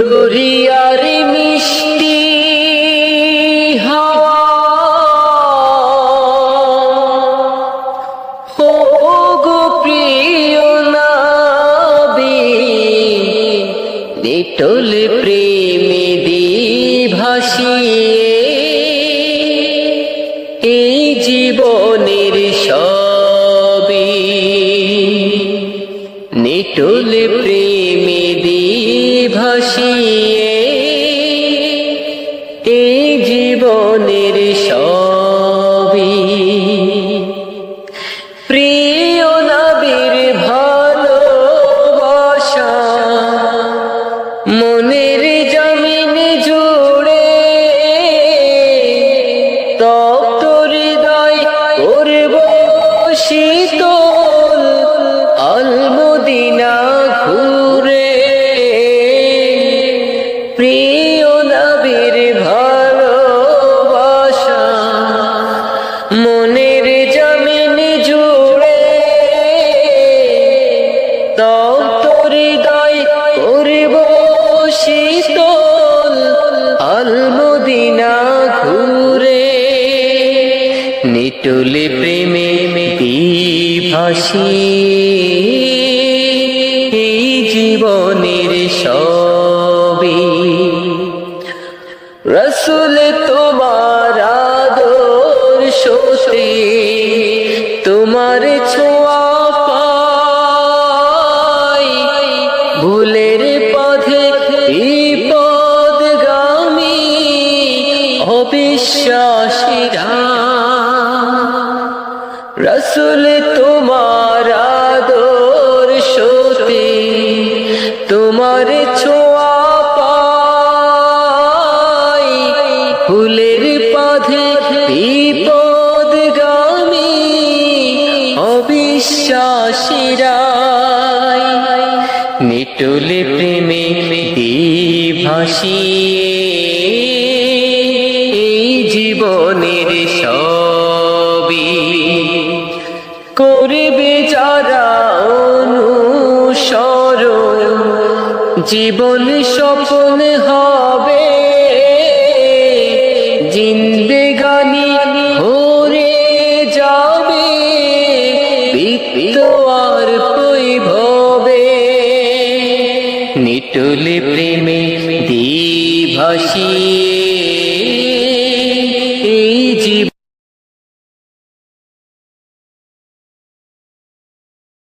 দরিয়ার মিষ্টি নিটল প্রেমে দি ভাসিয়ে এই জীবনের নিটল প্রেমী ভাসিয়ে এই জীবনের সবই প্রিয় নবীর ভালোবাসা, মনের জমিন জুড়ে তপ্ত হৃদয় করব শীতল আলমদিনা ঘুরে। নিটুলে প্রেমে ভাসি এই জীবনের সবই রসুল তোমার আদর সতে, তোমার ছোঁয়া পাই। ভুলের পথে বিপদ গামী অবিশ্বাসীরা রসুল তোমার আদর সতে, তোমার ছোঁয়া অবিশ্বাসীরা নিটুলে প্রেমে জীবনের সবই করবে যারা অনুসর জীবন সফল হবে। জিন্দেগানি বৃত্ত আর বৈভবে নিটুলে প্রেমে দিভাসিয়ে